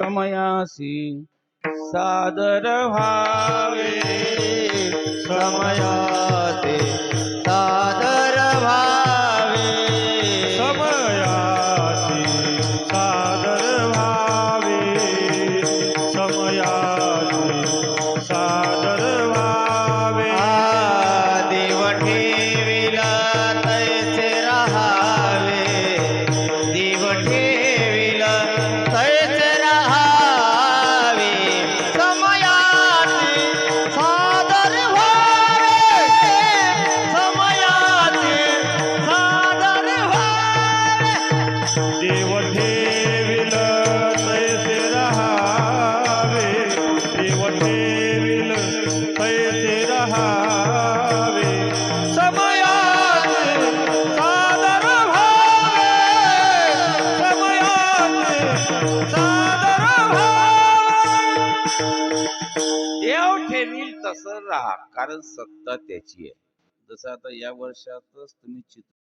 समयासी सादर व्हावे समयाचे रहावे समयात सादर भावे समयात सादर भावे। देव ठेवील तसं राहा कारण सत्ता त्याची आहे. जसं आता या वर्षातच तुम्ही चित्र